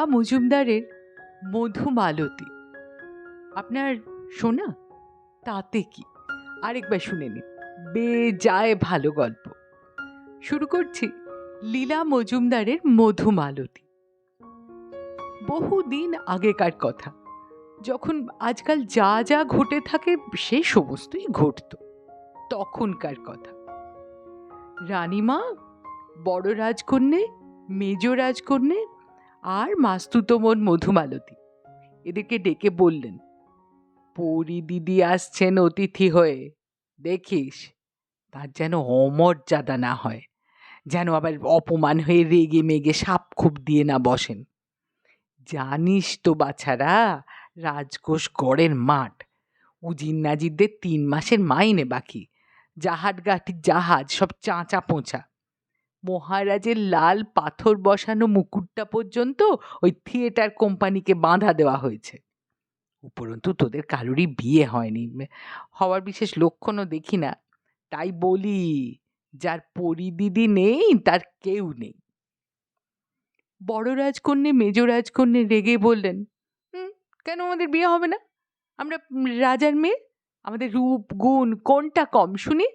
লীলা মজুমদারের মধুমালতী। আপনার শোনা তাতে কি? আরেকবার শুনে নিন। বেজায় ভালো গল্প। শুরু করছি লীলা মজুমদারের মধুমালতী। বহুদিন আগেকার কথা। যখন আজকাল যা যা ঘটে থাকে, সে সমস্তই ঘটত। তখনকার কথা। রানীমা, বড় রাজকন্যে, মেজ রাজকন্যে আর মাস্তুতমন মধুমালতী। এদেরকে ডেকে বললেন, পরি দিদি আসছেন অতিথি হয়ে। দেখিস, তার যেন অমর্যাদা না হয়, যেন আবার অপমান হয়ে রেগে মেগে সাপ খুব দিয়ে না বসেন। জানিস তো বাছারা, রাজকোষ গড়ের মাঠ, উজির নাজিরদের তিন মাসের মাইনে বাকি জাহাজ গাটির জাহাজ সব চাঁচা পোঁচা মহারাজের লাল পাথর বসানো মুকুটটা পর্যন্ত ওই থিয়েটার কোম্পানিকে বাঁধা দেওয়া হয়েছে। উপরন্তু তোদের কারুরই বিয়ে হয়নি। হওয়ার বিশেষ লক্ষণও দেখি না। তাই বলি, যার পরিদিদি নেই, তার কেউ নেই। বড় রাজকন্যে মেজ রাজকন্যে রেগে বললেন কেন আমাদের বিয়ে হবে না? আমরা রাজার মেয়ে? আমাদের রূপ, গুণ কোনটা কম শুনি?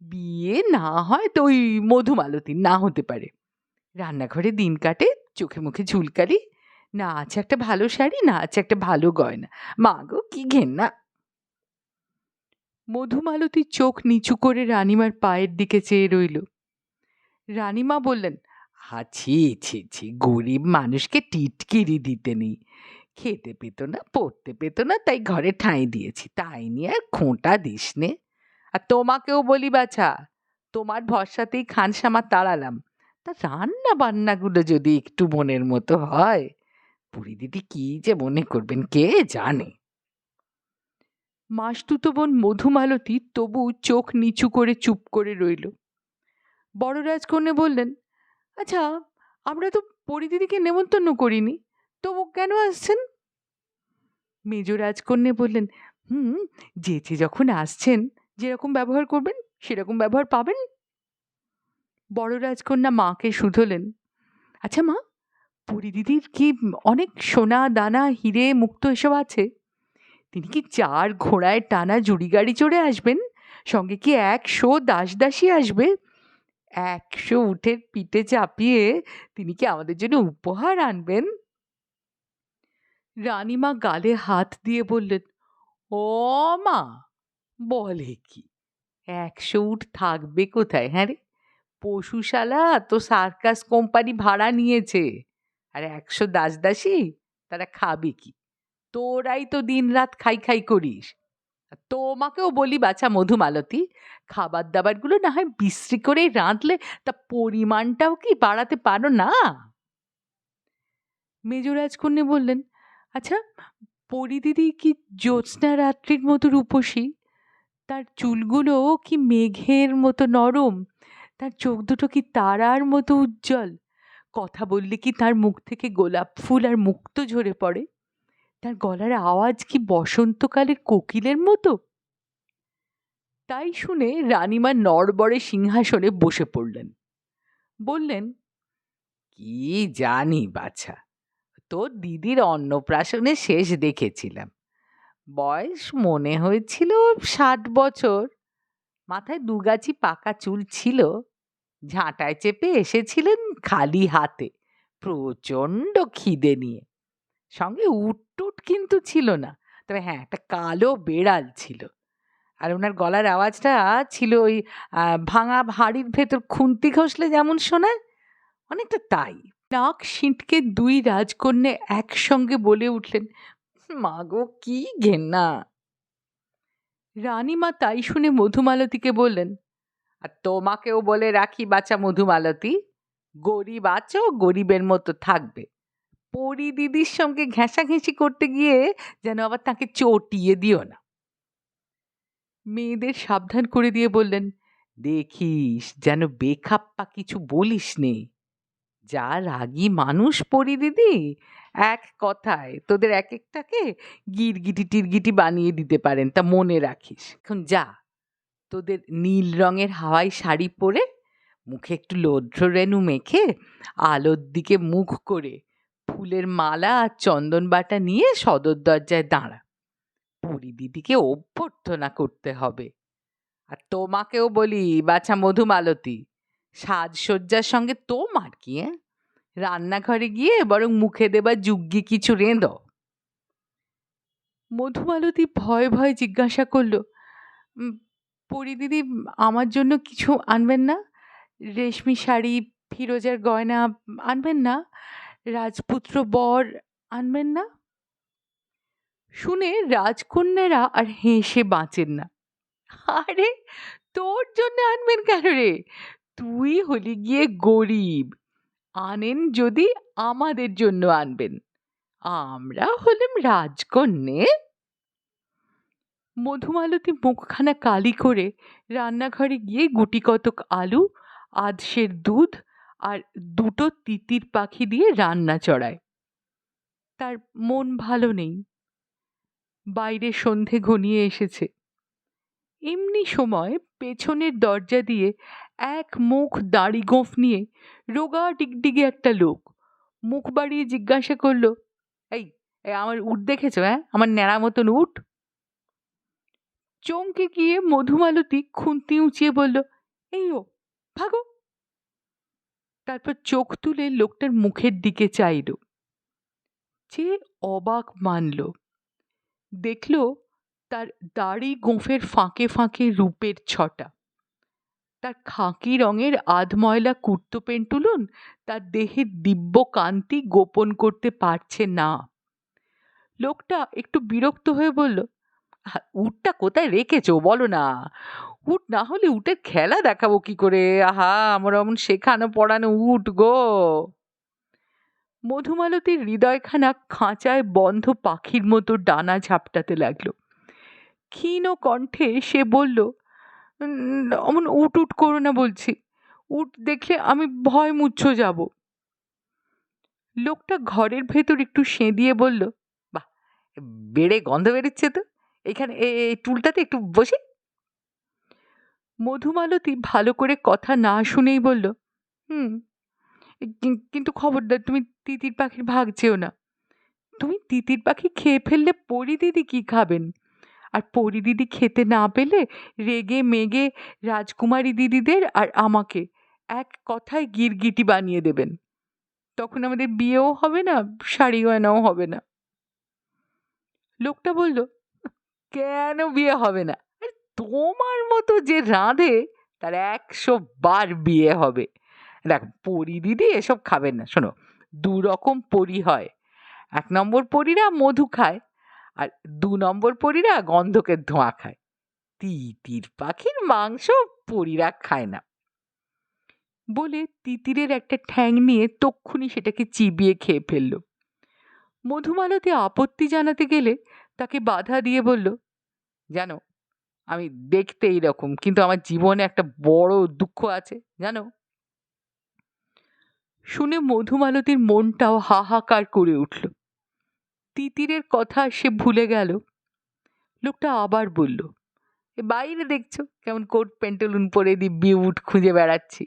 বিয়ে না হয় তো ওই মধুমালতী না হতে পারে। রান্নাঘরে দিন কাটে, চোখে মুখে ঝুলকালি। না আছে একটা ভালো শাড়ি, না আছে একটা ভালো গয়না। মা গো, কি ঘেন্না। মধুমালতী চোখ নিচু করে রানিমার পায়ের দিকে চেয়ে রইল। রানিমা বললেন আছি ছি ছি, গরিব মানুষকে টিটকিরি দিতে নেই। খেতে পেত না, পড়তে পেত না, তাই ঘরে ঠাঁই দিয়েছি। তাই নিয়ে আর খোঁটা দিস নে। আর তোমাকেও বলি বাছা, তোমার ভরসাতেই খানসামা তাড়ালাম। তা রান্না বান্নাগুলো যদি একটু মনের মতো হয় পুরী দিদি কি যে মনে করবেন কে জানে? মাসতুতো বোন মধুমালতী তবু চোখ নিচু করে চুপ করে রইল। বড় রাজকন্যা বললেন আচ্ছা আমরা তো পরিদিদিকে নেমন্তন্ন করিনি, তবু কেন আসছেন? মেজ রাজকন্যা বললেন, হুম যেচে যখন আসছেন যেরকম ব্যবহার করবেন, সেরকম ব্যবহার পাবেন। বড় রাজকন্যা মাকে শুধলেন। আচ্ছা মা পরিদিদির কি অনেক সোনা, দানা, হিরে, মুক্ত এসব আছে? তিনি কি চার ঘোড়ায় টানা জুড়ি গাড়ি চড়ে আসবেন? সঙ্গে কি একশো দাস দাসী আসবে? একশো উঠের পিঠে চাপিয়ে তিনি কি আমাদের জন্য উপহার আনবেন? রানীমা গালে হাত দিয়ে বললেন, ও মা বলে কি? একশো উঠ থাকবে কোথায়? হ্যাঁ রে, পশুশালা তো সার্কাস কোম্পানি ভাড়া নিয়েছে। আর একশো দাস দাসী তারা খাবে কি? তোরাই তো দিন রাত খাই খাই করিস। তোমাকেও বলি বাছা মধুমালতী খাবার দাবারগুলো না হয় বিশ্রি করে রাঁধলে তা পরিমাণটাও কি বাড়াতে পারো না? মেজরাজকন্যা বললেন আচ্ছা পরিদিদি কি জ্যোৎস্না রাত্রির মতো রূপসী? তার চুলগুলো কি মেঘের মতো নরম? তার চোখ দুটো কি তারার মতো উজ্জ্বল? কথা বললে কি তার মুখ থেকে গোলাপ ফুল আর মুক্ত ঝরে পড়ে? তার গলার আওয়াজ কি বসন্তকালের কোকিলের মতো? তাই শুনে রানীমা নড়বড়ে সিংহাসনে বসে পড়লেন। বললেন, কি জানি বাছা, তোর দিদির অন্নপ্রাশনে শেষ দেখেছিলাম। বয়স মনে হয়েছিল ষাট বছর। মাথায় দুগাছি পাকা চুল ছিল। ঝাঁটায় চেপে এসেছিলেন খালি হাতে, প্রচণ্ড খিদে নিয়ে। সঙ্গে উটটুট কিন্তু ছিল না, তবে হ্যাঁ একটা কালো বেড়াল ছিল। আর ওনার গলার আওয়াজটা ছিল ওই ভাঙা হাড়ির ভেতর খুন্তি ঘষলে যেমন শোনায়, অনেকটা তাই। নাক, সিঁটকে দুই রাজকন্যা একসঙ্গে বলে উঠলেন মা গো কি ঘেন্না। রানীমা তাই শুনে মধুমালতীকে বললেন, আর তোমাকেও বলে রাখি বাচ্চা মধুমালতী, গরিব আছো, গরিবের মতো থাকবে। পরি দিদির সঙ্গে ঘেঁষাঘেঁষি করতে গিয়ে যেন আবার তাকে চটিয়ে দিও না। মেয়েদের সাবধান করে দিয়ে বললেন, দেখিস, যেন বেখাপ্পা কিছু বলিস নে যা রাগী মানুষ পরি দিদি এক কথায় তোদের এক একটাকে গিরগিটি টিরগিটি বানিয়ে দিতে পারেন, তা মনে রাখিস। এখন যা, তোদের নীল রঙের হাওয়াই শাড়ি পরে মুখে একটু লোদ্র রেণু মেখে আলোর দিকে মুখ করে ফুলের মালা আর চন্দন বাটা নিয়ে সদর দরজায় দাঁড়া। পুরী দিদিকে অভ্যর্থনা করতে হবে। আর তোমাকেও বলি, বাছা মধুমালতী, সাজসজ্জার সঙ্গে তোমার কি হ্যাঁ রান্নাঘরে গিয়ে বরং মুখে দেবার যুগ্গি কিছু রেঁধো। মধুমালতী ভয়ে ভয়ে জিজ্ঞাসা করল "উম, পরি দিদি আমার জন্য কিছু আনবেন না? রেশমি শাড়ি ফিরোজার গয়না আনবেন না? রাজপুত্র বর আনবেন না? শুনে রাজকন্যারা আর হেসে বাঁচেন না। আরে তোর জন্য আনবেন কেন রে? তুই হলি গিয়ে গরিব। আনেন যদি আমাদের জন্য আনবেন। আমরা হলাম রাজকন্যে। মধুমালতী মুখখানা কালি করে রান্নাঘরে গিয়ে গুটি কতক আলু আধসের দুধ আর দুটো তিতির পাখি দিয়ে রান্না চড়ায়। তার মন ভালো নেই। বাইরে সন্ধে ঘনিয়ে এসেছে। এমনি সময় পেছনের দরজা দিয়ে এক মুখ দাড়ি গোঁফ নিয়ে রোগা ডিগডিগে একটা লোক। মুখ বাড়িয়ে জিজ্ঞাসা করল, এই আমার উট দেখেছ হ্যাঁ? আমার ন্যাড়া মতন উট? চমকে গিয়ে মধুমালতী খুন্তি উঁচিয়ে বলল, এই ও, ভাগো। তারপর চোখ তুলে লোকটার মুখের দিকে চাইল। যে অবাক মানল। দেখল তার দাড়ি গোঁফের ফাঁকে ফাঁকে রূপের ছটা। তার খাকি রঙের আধময়লা কুর্তো পেন্টুলন তার দেহের দিব্য কান্তি গোপন করতে পারছে না। লোকটা একটু বিরক্ত হয়ে বলল উটটা কোথায় রেখেছো বলো না? উট না হলে উটের খেলা দেখাবো কি করে? আহা আমার অমন শেখানো পড়ানো উট গো! মধুমালতীর হৃদয়খানা খাঁচায় বন্ধ পাখির মতো ডানা ঝাপটাতে লাগল। ক্ষীণ কণ্ঠে সে বলল "উম, অমন উট উট করো না বলছি। উট দেখলে আমি ভয় মুচ্ছ যাব। লোকটা ঘরের ভেতর একটু সেঁদিয়ে বলল, বাহ, বেড়ে গন্ধ বেরোচ্ছে তো। এখানে এই টুলটাতে একটু বসে। মধুমালতী ভালো করে কথা না শুনেই বলল, হুম কিন্তু খবরদার, তুমি তিতির পাখির ভাগ চেও না। তুমি তিতির পাখি খেয়ে ফেললে পরি দিদি কি খাবেন? আর পরি দিদি খেতে না পেলে রেগে মেগে রাজকুমারী দিদিদের আর আমাকে এক কথায় গিরগিটি বানিয়ে দেবেন। তখন আমাদের বিয়েও হবে না, শাড়ি গয়নাও হবে না। লোকটা বলল, কেন বিয়ে হবে না? তোমার মতো যে রাঁধে, তার একশো বার বিয়ে হবে। দেখ, পরি দিদি এসব খাবেন না। শোনো দু রকম পরি হয়। এক নম্বর পরীরা মধু খায় আর দু নম্বর পরীরা গন্ধকের ধোঁয়া খায়। তিতির পাখির মাংস পরীরা খায় না। বলে তিতিরের একটা ঠ্যাং নিয়ে তক্ষুনি সেটাকে চিবিয়ে খেয়ে ফেলল। মধুমালতী আপত্তি জানাতে গেলে তাকে বাধা দিয়ে বলল, জানো, আমি দেখতে এইরকম কিন্তু আমার জীবনে একটা বড় দুঃখ আছে, জানো? শুনে মধুমালতীর মনটাও হাহাকার করে উঠল। তিতিরের কথা সে ভুলে গেল। লোকটা আবার বলল, "এ বাইরে দেখছ কেমন কোট প্যান্টালুন পরে দিব্যি উঠ খুঁজে বেড়াচ্ছি।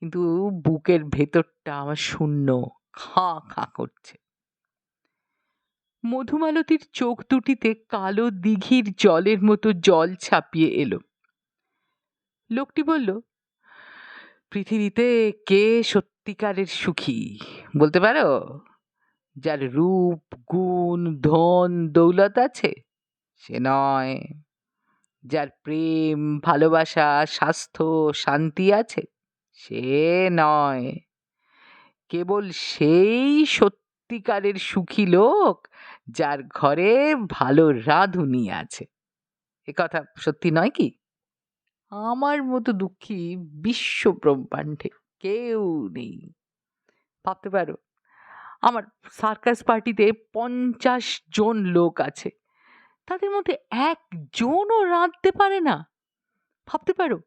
কিন্তু বুকের ভেতরটা আমার শূন্য, খাঁ খাঁ করছে। মধুমালতীর চোখ দুটিতে কালো দিঘির জলের মতো জল ছাপিয়ে এলো। লোকটি বলল, পৃথিবীতে কে সত্যিকারের সুখী বলতে পারো? যার রূপ, গুণ, ধন, দৌলত আছে, সে নয়। যার প্রেম, ভালোবাসা, স্বাস্থ্য, শান্তি আছে, সে নয়। কেবল সেই সত্যিকারের সুখী লোক যার ঘরে ভালো রাঁধুনি আছে। এ কথা সত্যি নয় কি? আমার মতো দুঃখী বিশ্ব ব্রহ্মাণ্ডে কেউ নেই। ভাবতে পারো আমার সার্কাস পার্টিতে পঞ্চাশ জন লোক আছে। তাদের মধ্যে একজনও রাঁধতে পারে না। ভাবতে পারো,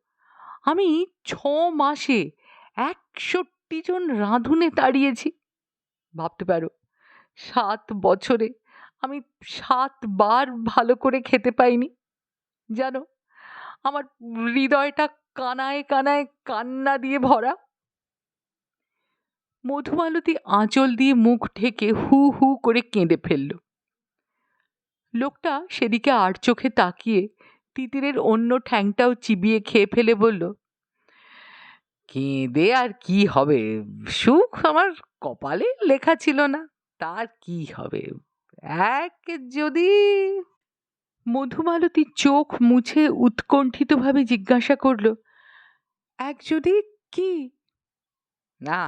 আমি ছ মাসে একষট্টি জন রাঁধুনে তাড়িয়েছি। ভাবতে পারো, সাত বছরে আমি সাতবার ভালো করে খেতে পাইনি। জানো, আমার হৃদয়টা কানায় কানায় কান্না দিয়ে ভরা। মধুমালতী আঁচল দিয়ে মুখ ঢেকে হু হু করে কেঁদে ফেলল। লোকটা সেদিকে আর চোখে তাকিয়ে তিতিরের অন্য ঠ্যাংটাও চিবিয়ে খেয়ে ফেলে বলল, কেঁদে আর কি হবে? সুখ আমার কপালে লেখা ছিল না। তার কি হবে? এক যদি মধুমালতী চোখ মুছে উৎকণ্ঠিতভাবে জিজ্ঞাসা করল, এক যদি কি? না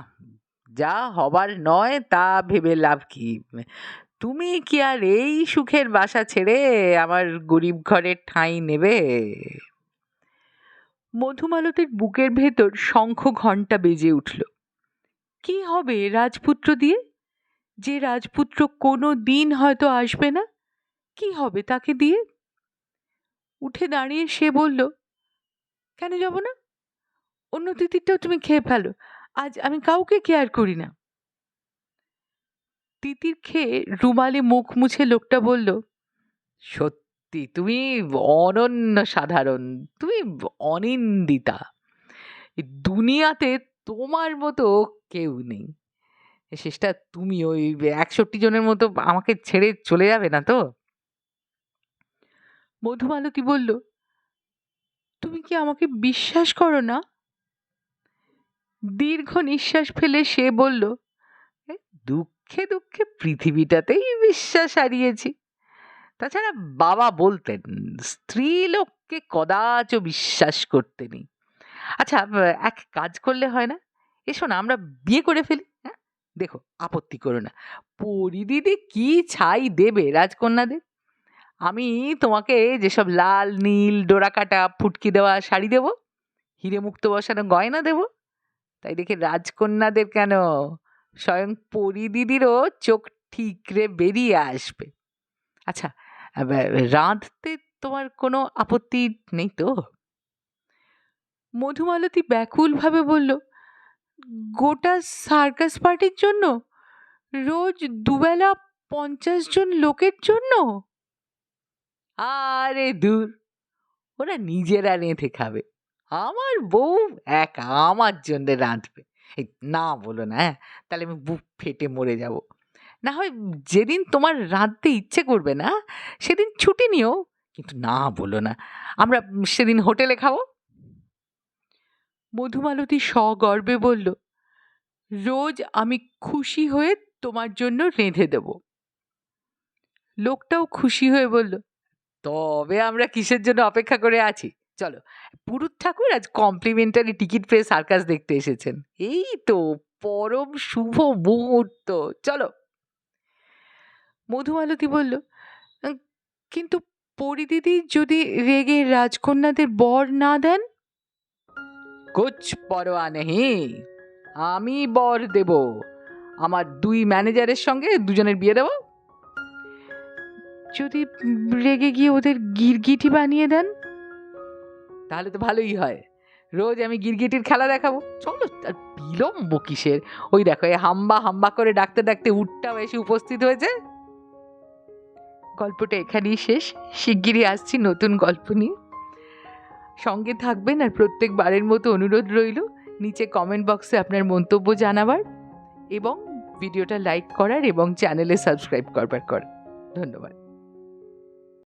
যা হবার নয় তা ভেবে লাভ কি? তুমি কি আর এই সুখের বাসা ছেড়ে আমার গরিব ঘরের ঠাঁই নেবে? মধুমালতীর বুকের ভেতর শঙ্খ ঘণ্টা বেজে উঠল। কি হবে রাজপুত্র দিয়ে? যে রাজপুত্র কোনো দিন হয়তো আসবে না, কি হবে তাকে দিয়ে? উঠে দাঁড়িয়ে সে বলল, কেন যাব না? অন্য তিতিরটাও তুমি খেয়ে ফেলো। আজ আমি কাউকে কেয়ার করি না। তিতির খেয়ে রুমালে মুখ মুছে লোকটা বলল, সত্যি, তুমি অনন্য সাধারণ, তুমি অনিন্দিতা। দুনিয়াতে তোমার মতো কেউ নেই। শেষটা তুমি ওই একষট্টি জনের মতো আমাকে ছেড়ে চলে যাবে না তো? মধুমালতী বলল, তুমি কি আমাকে বিশ্বাস করো না? দীর্ঘ নিঃশ্বাস ফেলে সে বলল "এ, দুঃখে দুঃখে পৃথিবীটাতেই বিশ্বাস হারিয়েছি। তাছাড়া বাবা বলতেন স্ত্রী লোককে কদাচ বিশ্বাস করতেনি আচ্ছা এক কাজ করলে হয় না? এসো না আমরা বিয়ে করে ফেলি হ্যাঁ? দেখো আপত্তি করো না। পরিদিদি কি ছাই দেবে রাজকন্যাদের? আমি তোমাকে যেসব লাল নীল ডোরাকাটা ফুটকি দেওয়া শাড়ি দেবো হিরে মুক্ত বসানো গয়না দেবো তাই দেখে রাজকন্যাদের কেন স্বয়ং পরিদিদিরও চোখ ঠিকরে বেরিয়ে আসবে? আচ্ছা রাঁধতে তোমার কোনো আপত্তি নেই তো? মধুমালতী ব্যাকুলভাবে বলল, গোটা সার্কাস পার্টির জন্য? রোজ দুবেলা পঞ্চাশ জন লোকের জন্য? আরে দূর, ওরা নিজেরা রেঁধে খাবে। আমার বউ এক আমার জন্য রাঁধবে। এই না বলো না হ্যাঁ? তাহলে আমি বুক ফেটে মরে যাব। না হয় যেদিন তোমার রাঁধতে ইচ্ছে করবে না, সেদিন ছুটি নিও। কিন্তু না বলো না আমরা সেদিন হোটেলে খাব। মধুমালতী সগর্বে বলল, রোজ আমি খুশি হয়ে তোমার জন্য রেঁধে দেব। লোকটাও খুশি হয়ে বলল, তবে আমরা কিসের জন্য অপেক্ষা করে আছি? চলো, পুরুত ঠাকুর আজ কমপ্লিমেন্টারি টিকিট পেয়ে সার্কাস দেখতে এসেছেন। এই তো পরম শুভ মুহূর্ত। চলো। মধুমালতী বলল কিন্তু পরিদিদি যদি রেগে রাজকন্যাদের বর না দেন? কুছ পরোয়া নেই আমি বর দেব। আমার দুই ম্যানেজারের সঙ্গে দুজনের বিয়ে দেব। যদি রেগে গিয়ে ওদের গিরগিটি বানিয়ে দেন? তাহলে তো ভালোই হয়। রোজ আমি গিরগিটির খেলা দেখাবো। চলো, আর বিলম্ব কিসের? ওই দেখো, এই হাম্বা হাম্বা করে ডাকতে ডাকতে উটটাও এসে উপস্থিত হয়েছে। গল্পটা এখানেই শেষ। শিগগিরই আসছি নতুন গল্প নিয়ে। সঙ্গে থাকবেন আর প্রত্যেকবারের মতো অনুরোধ রইল, নিচে কমেন্ট বক্সে আপনার মন্তব্য জানাবার এবং ভিডিওটা লাইক করার এবং চ্যানেলে সাবস্ক্রাইব করবার কর। ধন্যবাদ।